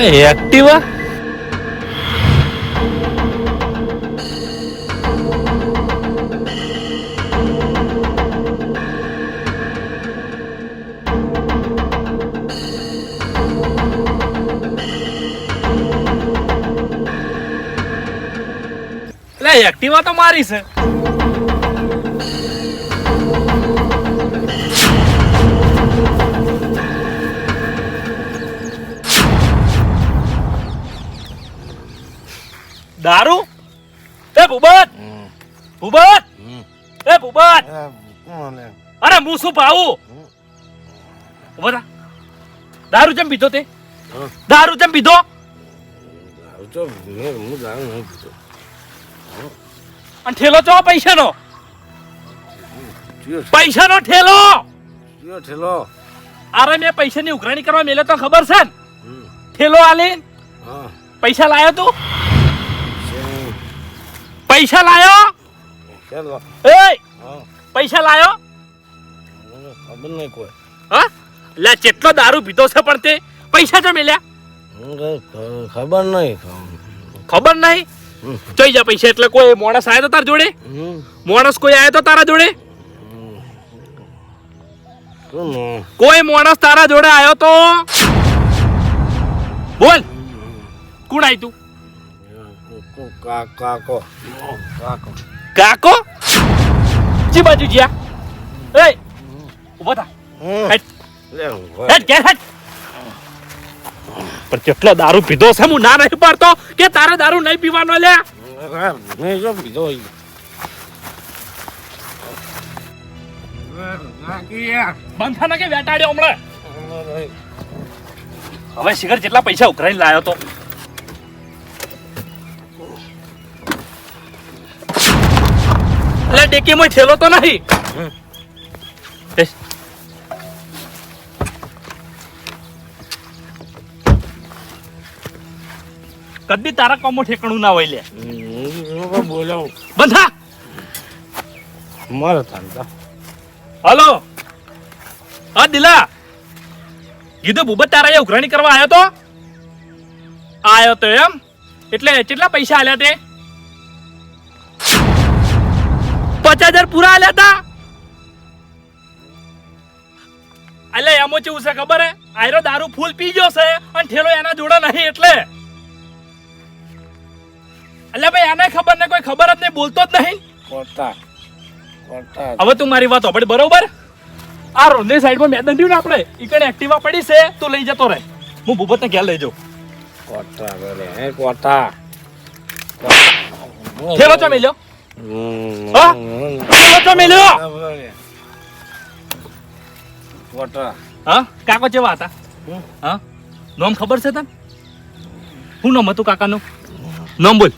એટલે એક્ટિવા એટલે એક્ટિવા તો મારી છે દારૂ એ ભૂબત! ભૂબત! એ ભૂબત! અરે હું શું ભાવું? બધા દારૂ જેમ પીધો તે? હા. દારૂ જેમ પીધો? અને ઠેલો ચો પૈસાનો? પૈસાનો ઠેલો! ઠેલો. અરે મેં પૈસાની ઉઘરાણી કરવા મેલે તો ખબર છે ને? ઠેલો આલી પૈસા લાયો તું? પૈસા લાયો? એ પૈસા લાયો? ખબર નહીં કોઈ. હા? લે જેટલો દારૂ પીધો છે પણ તે પૈસા જો મેલ્યા? ખબર નહીં. ખબર નહીં. જોઈ જા પૈસા એટલે કોઈ માણસ આવ્યો તો તારા જોડે. માણસ કોઈ આવ્યો તો તારા જોડે? કોઈ માણસ તારા જોડે આવ્યો તો? બોલ. કોણ આવ્યું તું કો- કા- કાકો. કાકો. કાકો? જી બાજુ જ્યા. એ ઊભો થા. હેટ હેટ ઘેર હેટ પણ કેટલો દારૂ પીધો છે હું ના નહીં પાડતો કે તારે દારૂ નહીં પીવાનો લે? મેં જો પીધો. કે વેટાડ્યો હમણાં? હવે શિખર જેટલા પૈસા ઉઘરાઈને લાયો તો. એટલે ડેકીમાં ઠેલો તો નહીં. કદી તારા કોમો ઠેકણું ના હોય લે. બોલાવું બંધા મારે ધંધા હલો. હા દિલા. કીધું બુબત તારા એ ઉઘરાણી કરવા આવ્યો તો? આવ્યો તો એમ? એટલે કેટલા પૈસા આલ્યા તે? પચાસ હજાર પૂરા આલ્યા હતા એટલે એમો ચેવું છે ખબર હે? આયરો દારૂ ફૂલ પી ગયો છે અને ઠેલો એના જોડે નહીં એટલે. એટલે ભાઈ આને ખબર ને કોઈ ખબર જ નહીં બોલતો જ નહીં. કોટા કોટા હવે તું મારી વાત સાંભળ બરોબર? આ રોંદે સાઈડમાં મેદાન થયું ને આપણે. ઈકણે એક્ટિવા પડી છે તું લઈ જતો રહે. હું ભૂપતને ઘેર લઈ જાઉં. કોટા બોલે હે કોટા ઠેલો ચો મેલ્યો હમ. હા? થેલો ચો મેલ્યો કોટા હા? કાકો જેવા હતા? હા? નામ ખબર છે તને? શું નામ હતું કાકાનું? નામ બોલ.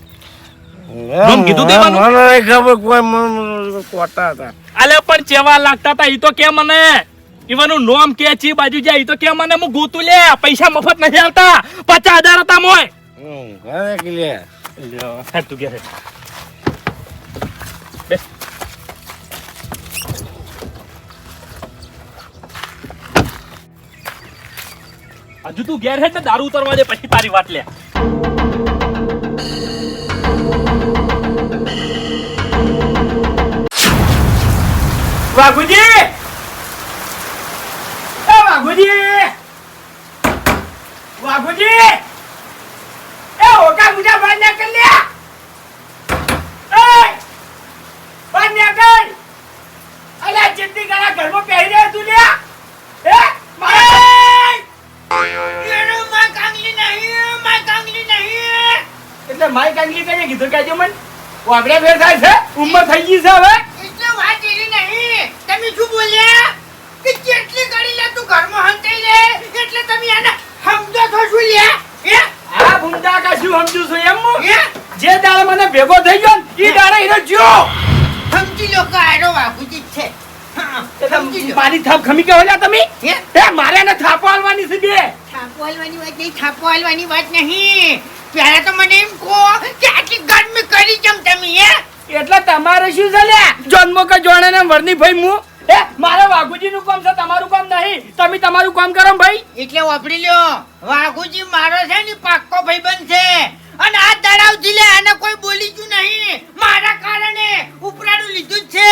નામ કીધું દેવાનું? મને ખબર કોઈ કોટા હતા. અલે પણ ચેવા લાગતા હતા ઈ તો કે મને. ઈવાનું નોમ કે ચી બાજુ જાય ઈ તો કે મને હું ગોતું લે. પૈસા મફત નથી આવતા. પચાસ હજાર હતા મોય. ઘરે કે લે? તું. બેસ. હજુ તું ઘેર હેડ દારૂ ઉતરવા દે, પછી તારી વાત લે. વાઘુજી! વાઘુજી! વાઘુજી! માઈ કીધું કે આજે મન વાબડે ફેર થાય છે ઉંમર થઈ ગઈ છે હવે. એટલે વાત એની નહીં. તમે શું બોલ્યા? કે જેટલી ગાડી લે તું ઘરમાં હંતાઈ લે એટલે તમે આને સમજો છો શું લે હે? આ ભૂંડા કા શું સમજુ છું એમ હું? જે દાળ મને ભેગો થઈ ગયો ને, એ દાળ એનો જ્યો સમજી લો કે આરો લો મારી થાપ ખમી કે હોલ્યા તમે? એ મારે ને થાપો આલવાની છે બે. થાપો હાલવાની વાત નહીં થાપો હાલવાની વાત નહીં. પહેલા તો મને એમ કહો કે આટલી ગરમી કરી કેમ તમે હે? એટલે તમારે શું છે લ્યા? જન્મ કે જોણે ને વરની ભાઈ મુ? એ મારે વાઘુજીનું કામ છે તમારું કામ નહીં. તમે તમારું કામ કરો ભાઈ. એટલે વાપરી લ્યો. વાઘુજી મારો છે ને પાક્કો ભાઈ છે. અને આ તળાવથી લે આને કોઈ બોલી ગયું નહીં. મારા કારણે ઉપરાડું લીધું જ છે.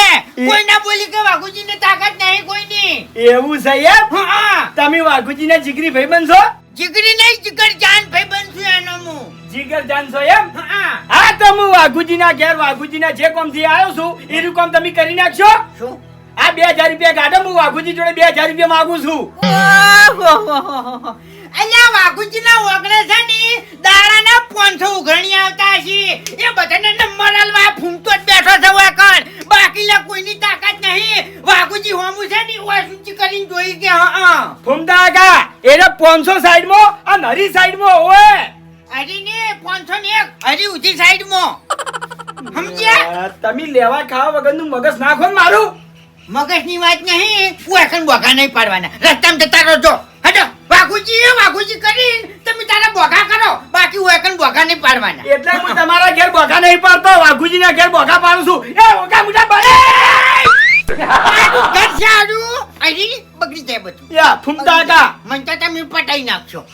કોઈ ના બોલી કે વાઘુજીને તાકાત નહીં કોઈની. એવું સાહેબ હા તમે વાઘુજીના જીગરી ભાઈ બનશો જીગરી નહીં જીગર જાન ભાઈ બનશું એનો હું. જીગર જાન છો એમ? હા હા. તો હું વાઘુજીના ઘેર વાઘુજીના જે કામથી આવ્યો છું એનું કામ તમે કરી નાખશો? શું? આ બે હજાર રૂપિયા કાઢો હું વાઘુજી જોડે બે હજાર રૂપિયા માંગુ છું. અલ્યા વાઘુજીના ઓગણે છે ને દાડાના 500 ઉઘરણી આવતા છે એ બધાને નંબર આલવા ફૂમતો જ બેઠો છે વાકણ બાકીલા કોઈની તાકાત નહીં. વાઘુજી હોમું છે ને ઓય સૂચી કરીને જોઈ કે હા ફૂમતા આગા એને પાંચસો સાઈડમાં અને હરી સાઈડમાં હોય. હરી ને 500 ને એક હરી ઉધી સાઈડમાં. સમજ્યા? તમે લેવા ખાવા વગરનું મગજ નાખો ને મારું. મગજની વાત નહીં વાકણ બોગા નહીં પાડવાના. રસ્તામાં જતા રહો હટો એ વાઘુજી કરીને તમે તારા બોગા કરો. બાકી વાકણ બોગા નહીં પાડવાના. એટલે હું તમારા ઘેર બોગા નહીં પાડતો વાઘુજીના ઘેર બોગા પાડું છું. એ ઓકા મુજા બને ઘર છે આડું બગડી જાય બધું. યા ફૂમતા હતા. મન તો તમે પટાઈ નાખશો.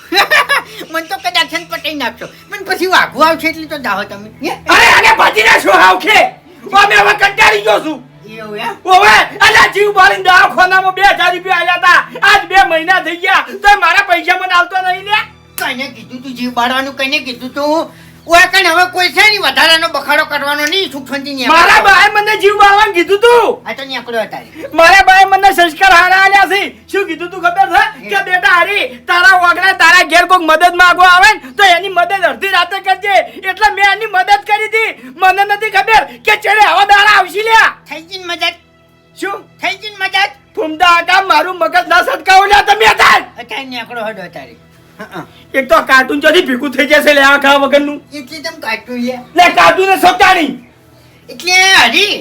મન તો કદાચ ને પટાઈ નાખશો. પણ પછી વાઘુ આવશે એટલે તો જાઓ તમે? અરે અરે ભજી નાખો આવખે અમે હવે કંટાળી ગયો છું. એવું એમ. ઓવે અલા જીવ બાળીને દવાખાનામાં બે હજાર રૂપિયા આલ્યા હતા આજ બે મહિના થઈ ગયા. તો મારા પૈસા મને આવતો નહીં લે. કને કીધું તું જીવ બાળવાનું કને કીધું તું? ઓય કણ હવે કોઈ છે નહીં વધારાનો બખાડો કરવાનો નહીં સુખ શાંતિ નહીં મારા બાએ મને જીવ બાળવાનું કીધું તું. આ તો નીકળ્યો તારે મારા બાએ મને સંસ્કાર હારા આલ્યા છે. શું કીધું તું ખબર છે? કે બેટા હારી તારા વગડા તારા ઘેર કોઈક મદદ માંગો આવે ને તો એની મદદ અડધી રાતે કરજે. એટલે મેં એની મદદ કરી હતી. મને નથી ખબર કે ચેડે હવે દાડા આવશી લ્યા. થઈ ગઈ મદદ? શું? થઈ ગઈ મદદ? ફૂમતા આકા મારું મગજ ના સટકાવ લ્યા તમે તાર અત્યારે નીકળો હડો તારે એક તો કાર્ટૂન ચોથી ભીખું થઈ જશે લે આ ખાવા વગરનું. એટલે તમ કાર્ટૂન લે લે કાર્ટૂન સોટાણી એટલે હરી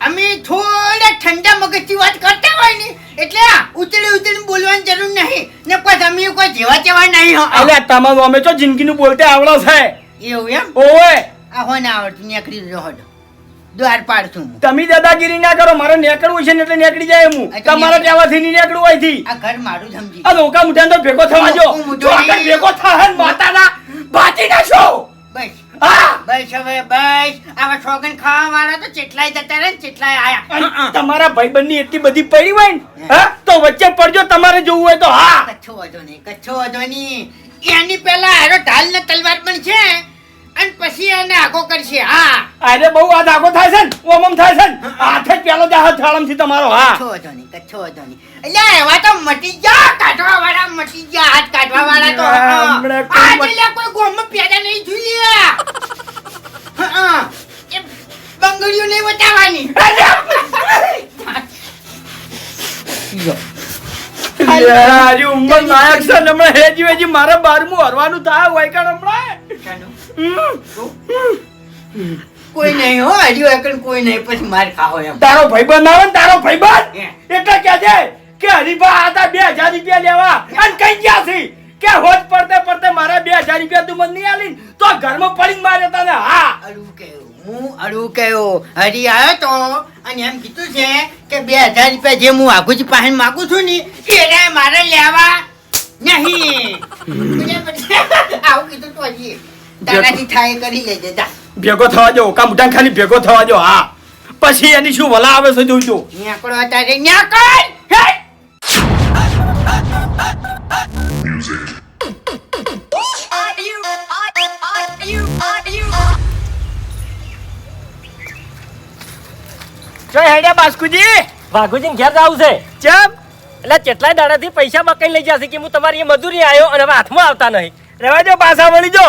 અમે થોડા ઠંડા મગજથી વાત કરતા હોય ને એટલે ઉતળી ઉતરી બોલવાની જરૂર નહીં. ને પછી અમે કોઈ જેવા જેવા નહીં હો. એટલે તમારું અમે તો જિંદગીનું બોલતે આવડો છે. એવું એમ? ઓવે. આ હો ના આવડતું નીકળી રહ્યો હડો દ્વાર પાડશું તમે દાદાગીરી ના કરો મારે નીકળવું છે ને એટલે નીકળી જાય હું. તમારે ત્યાંથી નહીં નીકળવું અહીંથી. આ ઘર મારું સમજી. આ લોકા મુઠાને તો ભેગો થવા જો. જો આગળ ભેગો થા માતાના બાજી નાખશો બસ. હા? બસ હવે બસ. આવા છોગન ખાવા વાળા તો ચેટલાય જતા રહે ચેટલાય આયા. તમારા ભાઈબંધની એટલી બધી પડી હોય ને હા. તો વચ્ચે પડજો તમારે જોવું હોય તો હા. કચ્છો વધો નહીં કચ્છો વધો નહીં. એની પહેલા હારો ઢાલ ને તલવાર પણ છે. અને પછી એને આગો કરશે. હા. અરે બહુ આ દાગો થાય છે ને? ઓમમ થાય છે ને? હાથે જ પેલો જાહ થાળમથી તમારો હા. છો વધો નહીં કચ્છો નહીં. એટલે એવા તો મટી જા કાઢવા વાળા મટી જા હાથ કાઢવા વાળા તો હા. હમણાં કોઈ ગોમમાં પેદા નહીં ઝૂલ્યા હા બંગડીઓ નહીં બતાવવાની મારે બારમું હરવાનું થાય હોય કાણ હમણાં? હમ. કોઈ નહીં હો હજી એકણ કોઈ નહીં પછી માર ખાઓ એમ. તારો ભાઈબંધ આવે ને તારો ભાઈબંધ એટલે કે છે કે હરીફા આતા બે હજાર રૂપિયા લેવા. અને કઈ ગયા છે? કે હોજ પડતે પડતે મારા બે હજાર રૂપિયા તું મને નહીં આલી તો ઘરમાં પડીને મારે તને. હા. અડું કહ્યું હું અડું કયો? હરી આવ્યો તો અને એમ કીધું છે કે બે હજાર રૂપિયા જે હું આઘુજી પાસે માગું છું ને એને મારે લેવા નહીં. આવું કીધું તો હજી. તારાથી થાય કરી લેજે જા. ભેગો થવા જો કા મુઠાને ખાલી ભેગો થવા જો હા. પછી એની શું વલા આવે છે જોજો. ન્યાકડો ન્યાકડ! હે? જય હેડ્યા બાસ્કુજી! વાઘુજી ઘેર જાવ છે? ચમ? એટલે કેટલાય દાડાથી પૈસા બકાઈ લઈ જશે કે હું તમારી મજૂરી આવ્યો અને હવે હાથમાં આવતા નહીં. રહેવા જો પાછા વળી જો.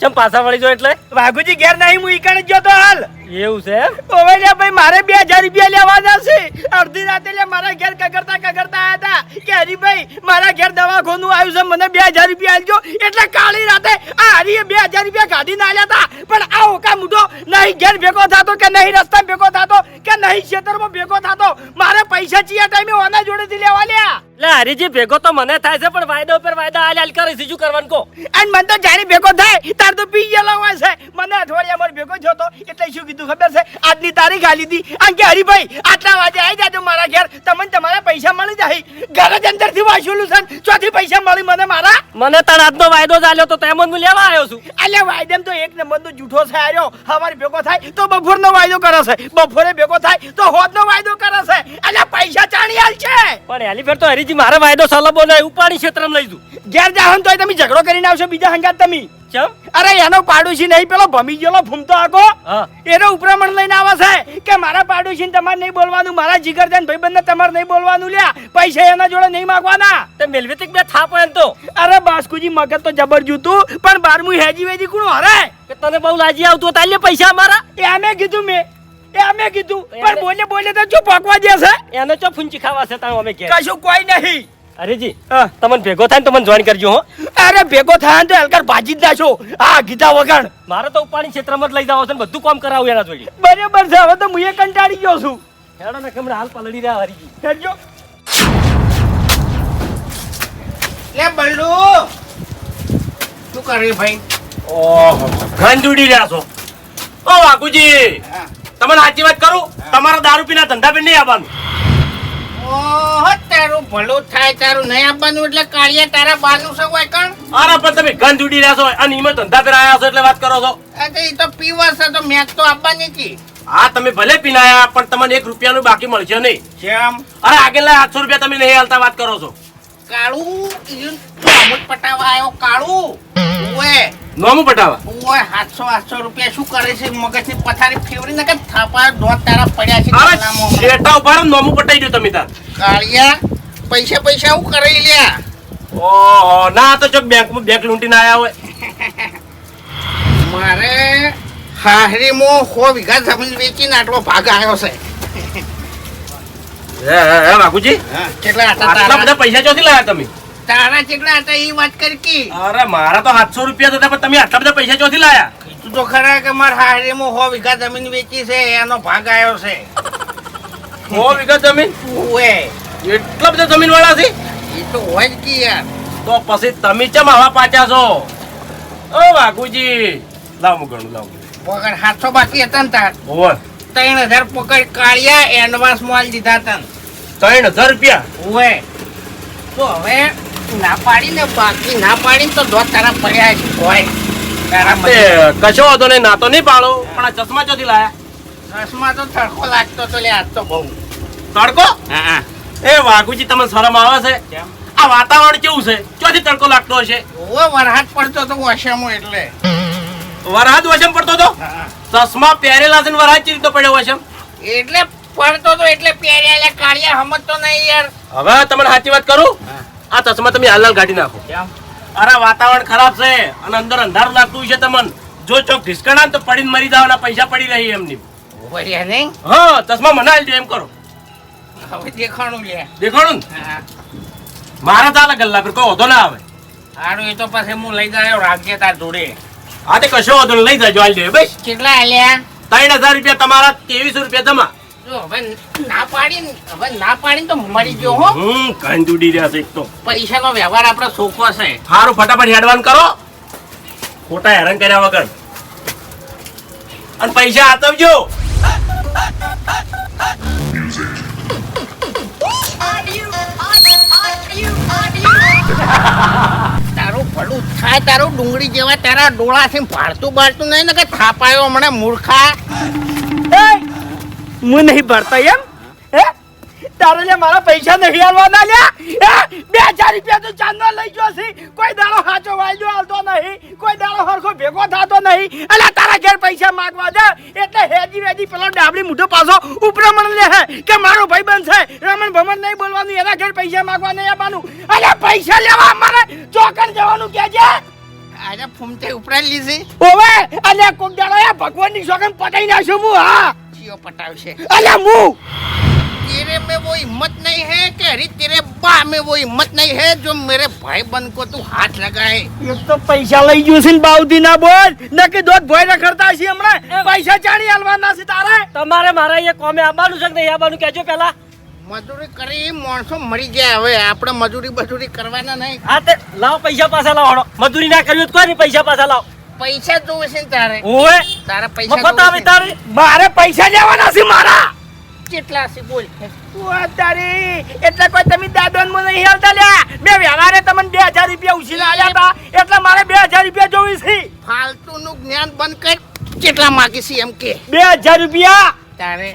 ચમ પાછા વળી જો એટલે? વાઘુજી ઘેર નહીં હું ઈકણ જ તો હાલ. એવું છે? ઓવે લે ભાઈ મારે બે હજાર રૂપિયા લેવા છે. અડધી રાતે લે મારા ઘેર કગરતા કગરતા આયા હતા કે હરીભાઈ મારા ઘેર દવાખાનું આવ્યું છે મને બે હજાર રૂપિયા આલજો એટલે કાળી રાતે આ હરીએ બે હજાર રૂપિયા કાઢીને આલ્યા હતા પણ આ ઓકા મુઢો નહીં ઘેર ભેગો થતો કે નહીં રસ્તા ભેગો થતો કે નહીં ક્ષેત્રમાં ભેગો થતો. મારે પૈસા ચિયા ટાઈમે ઓના જોડેથી લેવા લ્યા? એટલે હરીજી ભેગો તો મને થાય છે પણ વાયદા ઉપર વાયદા હાલ હાલ કરે શું કરવાનું કો અને મને તો જાણી ભેગો થાય તાર તો પી ગયેલો હોય છે. મને અઠવાડિયા મારે ભેગો થયો તો એટલે શું કીધું? ખબર છે? આજની તારીખ આલી હતી આમ કે હરીભાઈ આટલા વાગે આવી જાજો મારા ઘેર. તમને તમારા પૈસા મળી જાય. ઘર જ અંદરથી વાંચેલું છે ચોથી પૈસા મળી મને મારા. મને તાર આજનો વાયદો ચાલ્યો તો તેમ હું લેવા આવ્યો છું. એટલે વાયદમ તો એક નંબર નો જૂઠો છે આવ્યો હવારે ભેગો થાય તો બપોરનો વાયદો કરે છે. બપોરે ભેગો થાય તો હોદનો વાયદો કરે છે. એટલે પૈસા ચાણી હાલ છે. પણ એલી ફેર તો હરીજી મારા વાયદો સલબો નહીં ઉપાડી ક્ષેત્રમાં લઈ જુ ઘેર જાહન તો તમે ઝઘડો કરીને આવશો બીજા હંગાત તમે. ચમ? અરે એનો પાડોશી નહીં પેલો ભમી ગયેલો ફૂમતો હા. એનો ઉપરામણ લઈને આવે છે કે મારા પાડોશીને તમારે નહીં બોલવાનું મારા જીગરજાન ભાઈબંધને તમારે નહીં બોલવાનું લ્યા. પૈસા એના જોડે નહીં માંગવાના. તો મેલવેતિક બે થાપ હોય તો? અરે બાસ્કુજી મગજ તો જબરજુતું પણ બારમું હેજી વેજી કોણ હરે? કે તને બહુ લાજી આવતું તાલે પૈસા મારા? અમે કીધું મેં એ અમે કીધું. પણ બોલે બોલે તો જો પકવા દે છે એને ચો ફૂંચી ખાવા છે તાણ અમે કે કશું કોઈ નહીં. હરીજી હા. તમને ભેગો થાય ને તો મને જોઈન કરજો હો. અરે ભેગો થાય તો હલકાર ભાજી જ નાખો આ ગીતા વગર. મારે તો ઉપાડી ક્ષેત્રમાં જ લઈ જાવ છે બધું કામ કરાવું એના જોડે. બરાબર છે હવે તો હું એ કંટાળી ગયો છું. હેડો ને કેમણે હાલ પલડી રહ્યા હરીજી. કરજો લે બલ્લુ શું કર્યું ભાઈ? ઓહો ગંજ રહ્યા છો. ઓ વાઘુજી. તમને સાચી વાત કરું? તમારા દારૂ પીના ધંધા પર નહીં આવવાનું. ઓહો તારું ભલું થાય તારું નહીં આપવાનું એટલે કાળિયા તારા બાનું સૌ કણ? અરે પણ તમે ગંધ ઉડી રહ્યા છો. અને ઈમાં ધંધા પર આવ્યા છો એટલે વાત કરો છો. આ તો તો પીવા છે તો મેચ તો આપવાની હતી હા તમે ભલે પીનાયા પણ તમને એક રૂપિયાનું બાકી મળશે નહીં. જેમ. અરે આગેલા આઠસો રૂપિયા તમે નહીં હાલતા વાત કરો છો. કાળું પટાવા આવ્યો કાળું. ઓએ નોમું પટાવા. ઓય સાતસો આઠસો રૂપિયા શું કરે છે? મગજની પથારી ફેવરી ના કે થાપા દોત તારા પડ્યા છે અરે શેટા ઉપર નોમું પટાઈ દો તમે તાર. કાળિયા પૈસા પૈસા હું કરી લ્યા. ઓહો ના તો જો બેંકમાં બેંક લૂંટીને આયા હોય. મારે હાહરી મો હો વીઘા જમીન વેચીને આટલો ભાગ આવ્યો છે. હે હે હે કેટલા આટલા બધા પૈસા ચોથી લાયા તમે? તારા કેટલા હતા એ વાત કરી કી અરે મારા તો સાતસો રૂપિયા હતા પણ તમે આટલા બધા પૈસા ચોથી લાયા? તું તો ખરા કે મારા હાહરીમાં હો વીઘા જમીન વેચી છે એનો ભાગ આવ્યો છે. હો વીઘા જમીન? ઓએ. એટલા બધા જમીન વાળા છે? એ તો હોય જ કી યાર. તો પછી તમે ચમ આવા પાછા છો? ઓ વાઘુજી. લાવ ગણું લાવ પગાર સાતસો બાકી હતા ને તાર. ઓવર ત્રણ હજાર પકડ કાળિયા એડવાન્સ માલ દીધા તન. ત્રણ હજાર રૂપિયા? ઓએ. તો હવે ના પાડીને બાકી ના તો દોત તારા પડ્યા છે હોય. તારા તે મજે. કશો વાંધો નહીં નહીં પાડો. પણ આ ચશ્મા ચોથી લાયા? ચશ્મા તો તડકો લાગતો તો લે આજ તો બહુ. તડકો? હા એ વાઘુજી તમને શરમ આવે છે? આ વાતાવરણ કેવું છે? ચોથી તડકો લાગતો હશે? ઓવે વરસાદ પડતો તો વશમો એટલે. વરસાદ વશમ પડતો તો ચશ્મા પહેરેલા છે ને વરસાદ ચીરી તો પડ્યો વશમ એટલે પડતો તો એટલે પહેર્યા કાળિયા સમજતો નહીં યાર. હવે તમને સાચી વાત કરું? આ ચશ્મા તમે હાલ કાઢી નાખો. કેમ? અરે વાતાવરણ ખરાબ છે અને અંદર અંધારું લાગતું છે તમને. જો ચોક ઢીસકણા તો પડીને મરી જાવ પૈસા પડી રહી એમની. વરિયા નહીં? હા ચશ્મા મને આલજો એમ કરો. હવે દેખાણું લે. દેખાણું મારા ચાલે ગલ્લા પર કોઈ વધો ના આવે. હારું એ તો પછી હું લઈ જાયો રાખજે તાર જોડે. હા તે કશો વધો લઈ જાજો આલ દેજો બસ. કેટલા આલ્યા? ત્રણ હજાર રૂપિયા તમારા ત્રેવીસો રૂપિયા જમા. હવે ના પાડી હવે ના પાડી તો મળી ગયો હો હમ કાંઈ રહ્યા છે એક તો પૈસાનો વ્યવહાર આપણો સોખો છે સારું ફટાફટ હેડવાન કરો ખોટા હેરાન કર્યા વગર અને પૈસા આપજો Are you? Are you? Are you? તારું પડું થાય તારું ડુંગળી જેવા તારા ડોળા છે ફાળતું બાળતું નહીં ને કે થાપાયો હમણાં મૂર્ખા હું નહીં ભરતા એમ? હે? તારે લે મારા પૈસા નહીં આલવાના લ્યા? બે હજાર રૂપિયા તો ચાંદો લઈ ગયો છે. કોઈ દાડો સાચો વાયદો આવતો નહીં. કોઈ દાડો હરખો ભેગો થતો નહીં. અને તારા ઘેર પૈસા માંગવા દે. એટલે હેજી વેજી પેલો ડાબડી મૂઠો પાછો ઉપરમણ લે હે કે મારો ભાઈબંધ છે. રમણ ભમણ નહીં બોલવાનું એના ઘેર પૈસા માંગવા નહીં આવવાનું. અને પૈસા લેવા અમારે ચોકન જવાનું કે છે? આજે ફૂમતે ઉપરાઈ લીધી. ઓવે અલ્યા કોક દાડો ભગવાનની સોગન પટાઈ નાખ્યો હું હા. જીઓ પટાવશે અલ્યા હું तेरे में वो हिम्मत नहीं है कि अरे तेरे बा में वो हिम्मत नहीं है जो मेरे भाई बन को तू हाथ लगाए એક તો પૈસા લઈ ગયું છે ને બાઉદી ના બોલ નકી દોત ભોય રખડતા છે હમણાં પૈસા ચાણી આલવાના છે તારે તમારે મારા અહીંયા કોમે આવવાનું છે કે નહીં આવવાનું કહેજો પેલા મજૂરી કરી માણસો મરી ગયા હવે આપણે મજૂરી બજૂરી કરવાના નહીં હા તે લાવો પૈસા પાછા લાવો હળો. મજૂરી ના કર્યું તો કોઈ નહીં પૈસા પાછા લાવો પૈસા જોવે છે તારે? ઓવે. તારે પૈસા છે? તારે? મારે પૈસા લેવાના છે મારા. કેટલા છે બોલ. તારી એટલે કોઈ તમે દાદોન મને નહીં લ્યા. મેં વ્યવહારે તમને બે હજાર રૂપિયા ઉછીને આલ્યા હતા. એટલે મારે બે હજાર રૂપિયા જોવી છે. ફાલતુનું જ્ઞાન બંધ કર. કેટલા માગી છે એમ કે? બે હજાર રૂપિયા? તારે.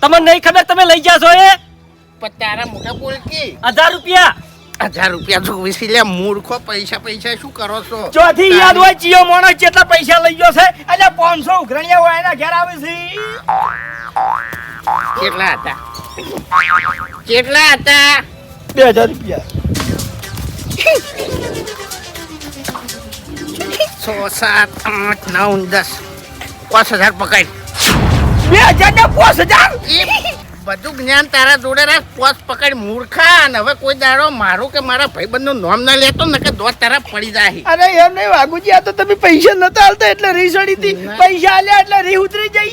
તમને નહીં ખબર તમે લઈ જાશો એ? પણ તારા મોટા બોલ કે હજાર રૂપિયા. હજાર રૂપિયા જોવે છે લે મૂર્ખો પૈસા પૈસા શું કરો છો? ચોથી યાદ હોય જીઓ માણસ જેટલા પૈસા લઈ ગયો છે એટલે પાંચસો ઉઘરણિયા હોય એના ઘેર આવે છે. કેટલા હતા? કેટલા હતા? બે હજાર રૂપિયા. છ સાત આઠ નવ દસ. પાંચ હજાર પકડ. બે હજાર ને પાંચ હજાર? બધું જ્ઞાન તારા જોડે રાખ પોસ પકડ મૂર્ખા અને હવે કોઈ દાડો મારું કે મારા ભાઈબંધનું નામ ના લેતો ને કે દોત તારા પડી જાય અરે એમ નહીં વાગુજી આ તો તમે પૈસા નતા હાલતા એટલે રી સડી હતી. પૈસા આલ્યા એટલે રી ઉતરી જઈ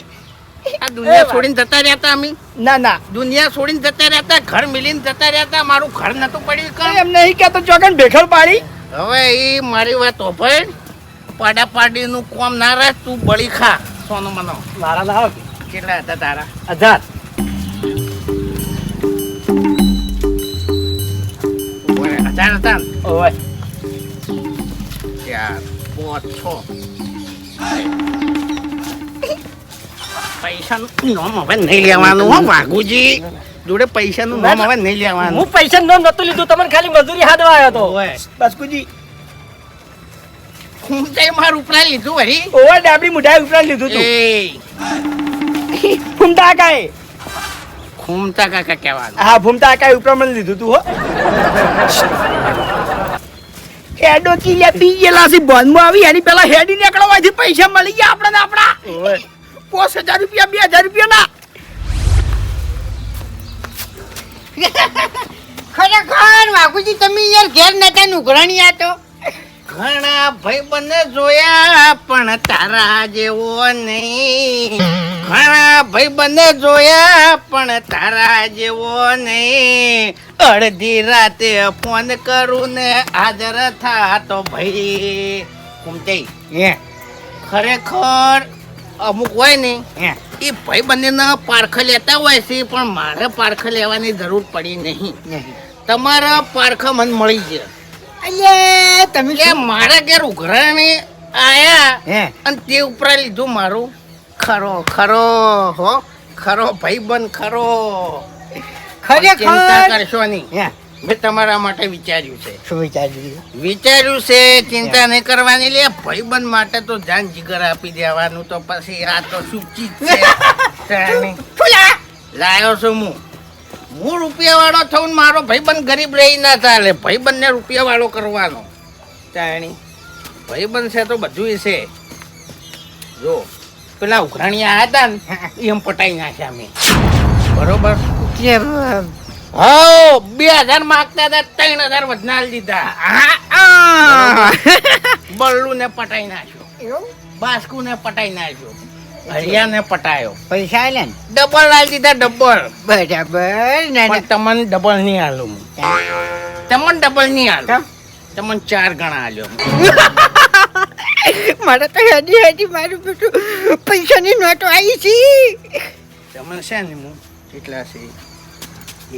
આ દુનિયા છોડીને જતા રહ્યા હતા અમે? ના ના. દુનિયા છોડીને જતા રહ્યા હતા ઘર મિલીને જતા રહ્યા હતા મારું ઘર નતું પડ્યું કાં એમ નહીં કહેતો ચોકન ભેખડ પાડી. હવે એ મારી વાત ઓભળ પાડા પાડીનું કોમ ના રાખ તું બળી ખા સોનું મનો. મારા ના કેટલા હતા તારા? હજાર. ઓય, હજાર હતા ને? ઓવે ચાર પાંચ છ પૈસાનું નામ હવે નહીં લેવાનું હો વાઘુજી જોડે પૈસાનું નામ હવે નહીં લેવાનું હું પૈસા નો નતું લીધું તમને ખાલી મજૂરી હાથવા આવ્યો તો ઓય, હું તે મારું ઉપરા લીધું વળી ઓવર ડાબડી મુઢાઈ ઉપરાંત લીધું તું એ ફૂમતા કાય ખૂમતા કાકા કહેવાનું હા ફૂમતા કાય મને લીધું તું હો હેડો કી લે પી ગયેલા છે બંધમાં આવી એની પેલા હેડી નીકળવાથી પૈસા મળી ગયા આપણને આપણા. પોસ હજાર રૂપિયા બે હજાર રૂપિયા ના ખરેખર વાઘુજી તમે યાર ઘેર નતા નુકરાણી આ તો? ઘણા ભાઈબંધ જોયા પણ તારા જેવો નહીં. ઘણા ભાઈબંધ જોયા પણ તારા જેવો નહીં. અડધી રાતે ફોન કરું ને હાજર થાતો ભાઈ. કુમતે ખરેખર અમુક હોય ને એ ભાઈ બંનેના પારખ લેતા હોય છે પણ મારે પારખ લેવાની જરૂર પડી નહીં. તમારા પારખા મને મળી ગયા. અલ્યા તમે કે મારા ઘેર ઉઘરાણી આયા હે? અને તે ઉપરા લીધું મારું. ખરો ખરો હો ખરો ભાઈબંધ ખરો. ચિંતા ખરેખર કરશો નહીં. હે? મેં તમારા માટે વિચાર્યું છે. શું વિચાર્યું વિચાર્યું છે ચિંતા નહીં કરવાની. લે ભાઈબંધ માટે તો જાન જીગર આપી દેવાનું તો પછી આ તો શું ચીજ છે? લાયો છું હું. હું રૂપિયા વાળો થઉં મારો ભાઈબંધ ગરીબ રહી ના ચાલે ભાઈબંધને રૂપિયા વાળો કરવાનો. ચાણી ભાઈબંધ છે તો બધું છે. જો પેલા ઉઘરાણીયા હતા ને એમ પટાઈ નાખ્યા મેં બરોબર? કે બે હજાર માંગતા હતા ત્રણ હજાર વધનાર દીધા. બલ્લુ ને પટાઈ નાખ્યો. બાસ્કુ ને પટાઈ નાખ્યો. હરિયા ને પટાયો. પૈસા આલ્યા ને? ડબલ આલી દીધા ડબલ. બરાબર ના પણ તમને ડબલ નહીં આલું તમને ડબલ નહીં આલું? તમને ચાર ગણા આલ્યો મારે તો હેડી હેડી મારું બેટું પૈસાની નોટો આવી છે. તમને છે ને હું કેટલા છે?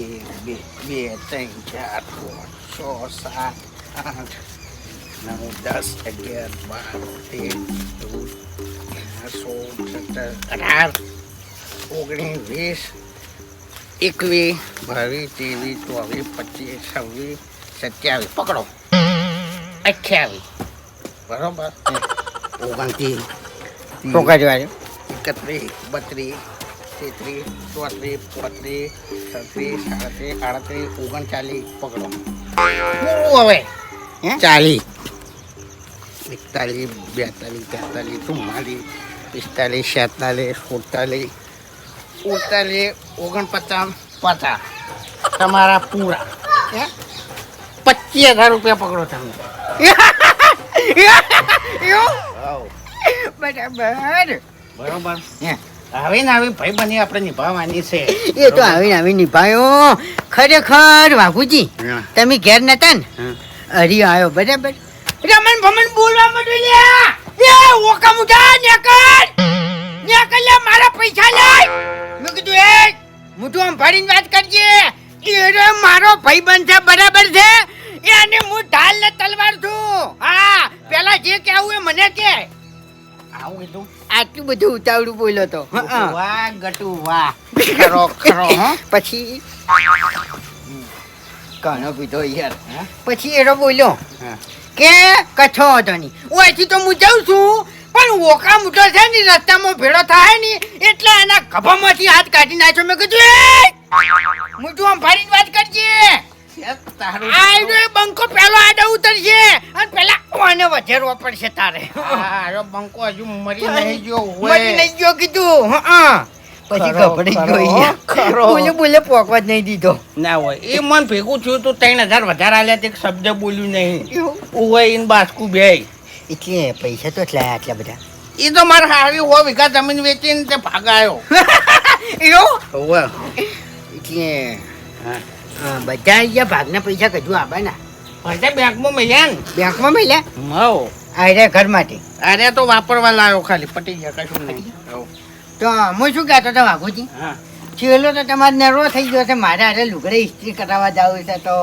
એક બે બે ત્રણ ચાર પાંચ છ સાત આઠ નવ દસ અગિયાર બાર તેર ચૌદ સોળ સત્તર અઢાર ઓગણીસ વીસ એકવીસ બાવીસ ત્રેવીસ ચોવીસ પચીસ છવ્વીસ સત્યાવીસ. પકડો. અઠ્યાવીસ. બરોબર? ઓગણત્રીસ. કરવાનું એકત્રીસ બત્રીસ તેત્રીસ ચોત્રીસ પોત્રીસ છત્રીસ સાડત્રીસ આડત્રીસ ઓગણચાલીસ. પકડો. હવે? ચાલીસ. એકતાલીસ બેતાલીસ તેતાલીસ. ચુમ્માલીસ પિસ્તાલીસ છેતાલીસ સુડતાલીસ ઉડતાલીસ ઓગણપચાસ પચાસ. તમારા પૂરા? પચીસ હજાર રૂપિયા પકડો તમે. બરાબર. બરોબર. હે. આવી ને આવી ભાઈ બની આપણે નિભાવવાની છે. એ તો આવીને આવી નિભાયો. ખરેખર વાઘુજી તમે ઘેર નતા ને? હરી આવ્યો બરાબર. રમણ ભમણ બોલવા લ્યા. એ ઓકા મુઠા નેકર નેકર લે મારા પૈસા મેં કીધું એ મુઠું આમ ફાડીને વાત કરજે. એ મારો ભાઈબંધ છે બરાબર છે? એને હું ઢાલ ને તલવાર છું. હા પેલા જે કહેવું એ મને કે. આવું કીધું આટલું બધું ઉતાવળું બોલ્યો તો. વાહ ગટુ વાહ. ખરો ખરો પછી? કાનો પીધો યાર પછી એરો બોલ્યો. હા. કે કચ્છો હતો નહીં ઓયથી તો હું જઉં છું પણ ઓકા મોટો છે ને રસ્તામાં ભેળો થાય ને એટલે એના ગભામાંથી હાથ કાઢી નાખ્યો. મેં કીધું એ મોટું આમ ફાડીને વાત કરજે. એનો એ બંકો પેલો આડો ઉતરશે અને પેલા ઓને વધેરવો પડશે તારે. બંકો હજુ મરી નહીં ગયો મરી નહીં ગયો કીધું હા. પછી ખરો, ગયો બોલે બોલે પોકવા જ નહીં દીધો. ના હોય. એ મન ભેગું થયું તો ત્રણ હજાર વધારે આલ્યા તે એક શબ્દ બોલ્યું નહીં. ઉવે ઇન બાસ્કુ બે એટલે પૈસા તો એટલા આટલા બધા. એ તો મારે હારી હો વીઘા જમીન વેચીને તે ભાગાયો એવું? એટલે હા. બધા અહીંયા ભાગના પૈસા કજુ આબાના ભલે બેંકમાં મળ્યા ને. બેંકમાં મળ્યા? હો આયરા ઘર માટે. અરે તો વાપરવા લાવ્યો ખાલી પટી ગયા કશું નહીં. તો હું શું કહેતો હતો વાઘુજી? હા. છેલ્લો તો તમારે નરો થઈ ગયો છે મારે અરે લુગડે ઇસ્ત્રી કરાવવા જવું છે તો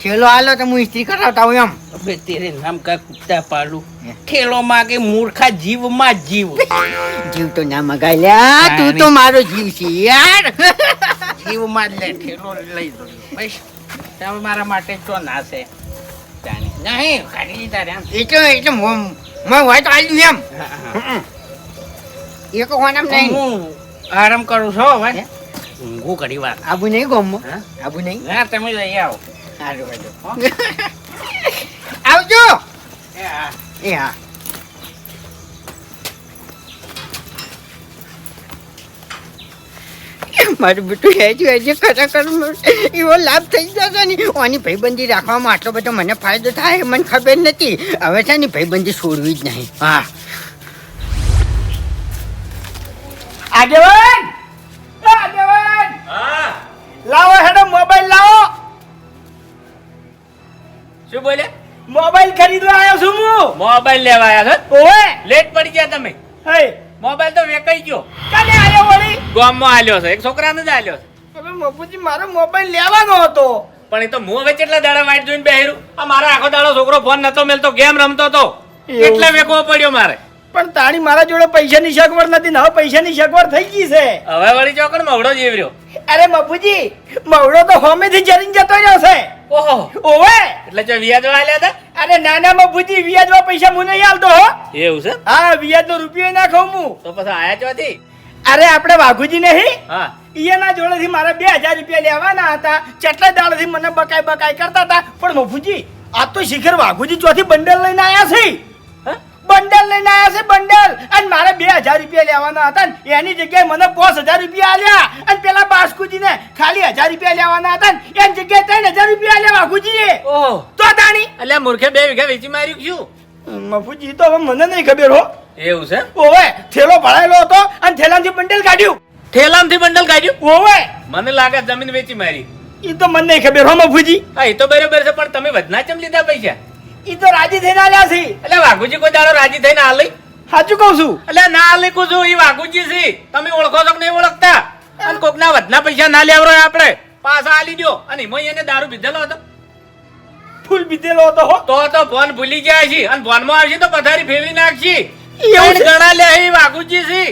છેલ્લો હાલો તો હું ઇસ્ત્રી કરાવતા હું એમ. અબે તેરે નામ કા કુત્તા પાલું ઠેલો માગે મૂર્ખા જીવમાં જીવ. જીવ તો ના મગાઈ લ્યા તું તો મારો જીવ છે યાર. જીવમાં જ લે ઠેલો લઈ દો બસ તમે મારા માટે તો ના છે. નહીં કાઢી રે આમ. એટલે એટલે મોં- મોં હોય તો આલ્યું એમ. નહીં. હું આરામ કરું છો હવે હે? ઊંઘું કરી વાર આબુ નહીં ગોમમાં હા? આબુ નહીં. ના તમે લઈ આવો. સારું આવજો. એ હા. એ હા. મારું બેટું હેજુ હેજુ ખરેખર એવો લાભ થઈ જશે ને. આની ભાઈબંધી રાખવામાં આટલો બધો મને ફાયદો થાય મને ખબર નથી. હવે છે ને ભાઈબંધી છોડવી જ નહીં. હા. આગેવાન! આગેવાન! લાવો હેડો મોબાઈલ લાવો. શું બોલે? મોબાઈલ ખરીદવા આવ્યો છું હું. મોબાઈલ લેવા આવ્યા છો? ઓએ લેટ પડી ગયા તમે. હે. મોબાઈલ તો વેકાઈ ગયો. કને આવ્યો વળી? ગામમાં આલ્યો છે. એક છોકરાને જ આલ્યો છે. હવે મફુજી મારો મોબાઈલ લેવાનો હતો. પણ એ તો હું હવે કેટલા દાડા વાઈટ જોઈને બેહેરું આ મારો આખો દાડો છોકરો ફોન નતો મેલતો ગેમ રમતો હતો એટલે વેકવો પડ્યો મારે. પણ તાણી મારા જોડે પૈસાની સગવડ નથી ને હવે પૈસાની સગવડ થઈ ગઈ છે. હવે વળી ચોકડ મવડો જીવર્યો અરે મફુજી મવડો તો હોમેથી જરીન જતો રહ્યો છે. ઓહો. ઓવે. એટલે જો વ્યાજ આલ્યા હતા? અરે નાના મફુજી વ્યાજમાં પૈસા મુને નહીં આલતો હો. એવું છે? હા વ્યાજનો રૂપિયો ના ખાઉં હું તો પછી આયા ચોથી અરે આપણે વાઘુજી નહીં? હા. એના જોડેથી મારે બે હજાર રૂપિયા લેવાના હતા. કેટલા દાડથી મને બકાય બકાય કરતા હતા. પણ મફુજી આ તો શિખર વાઘુજી ચોથી બંડલ લઈને આયા છે? બંડલ લઈને આવ્યા છે બંડલ. અને મારે બે હજાર રૂપિયા લેવાના હતા ને એની જગ્યાએ મને પાંચ હજાર રૂપિયા આલ્યા. અને પેલા બાસ્કુજીને ખાલી હજાર રૂપિયા લેવાના હતા ને એની જગ્યાએ ત્રણ હજાર રૂપિયા આલ્યા વાઘુજીએ ઓહો. તો તાણી. એટલે મૂર્ખે બે વીઘા વેચી માર્યું શું? મફુજી તો હવે મને નહીં ખબર હો. એવું છે? ઓવે થેલો ભરાયેલો હતો અને થેલામાંથી બંડલ કાઢ્યું. થેલામથી બંડલ કાઢ્યું? ઓવે. મને લાગે જમીન વેચી મારી. એ તો મને નહીં ખબર હો મફુજી હા એ તો બરોબર છે પણ તમે વધના ચમ લીધા પૈસા. ઈ તો રાજી થઈને આલ્યા છે. એટલે વાઘુજી કોઈ દાડો રાજી થઈને આલી? સાચું કહું છું. એટલે ના આલી કું છું ઈ વાઘુજી છે. તમે ઓળખો છો કે નહીં ઓળખતા? અને કોકના વધના પૈસા ના લેવરો આપણે. પાછા આલી દો અને એમાં એને દારૂ પીધેલો હતો. ફૂલ બીતેલો હતો હો. તો તો ફોન ભૂલી જાય છે અને ફોનમાં આવશે તો પથારી ફેરવી નાખશે. એવું ગણા લે એ વાઘુજી છે.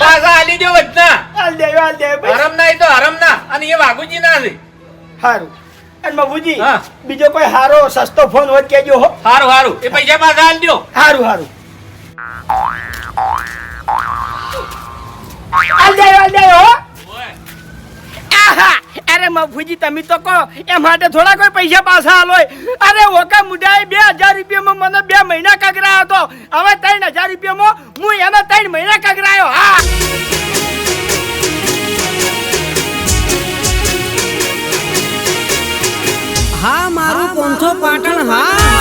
પાછા આલી દ્યો વધના. હાલ દેવ હાલ દેવ હરમ ના તો હરમ ના. અને એ વાઘુજી ના છે. સારું અને બાબુજી બીજો કોઈ હારો સસ્તો ફોન હોય કેજો હો. હારું હારું. એ પૈસા પાછા હાલ દ્યો હારું સારું હાલ દેવ હાલ દેવ હો. આહા! અરે મફુજી તમે તો કહો એ માટે થોડા કોઈ પૈસા પાછા હાલો અરે ઓકા મુડાએ બે હજાર રૂપિયામાં મને બે મહિના કગરાયો હતો. હવે ત્રણ હજાર રૂપિયામાં હું એનો ત્રણ મહિના કગરાયો. હા. મારું પોંછો પાટણ હા.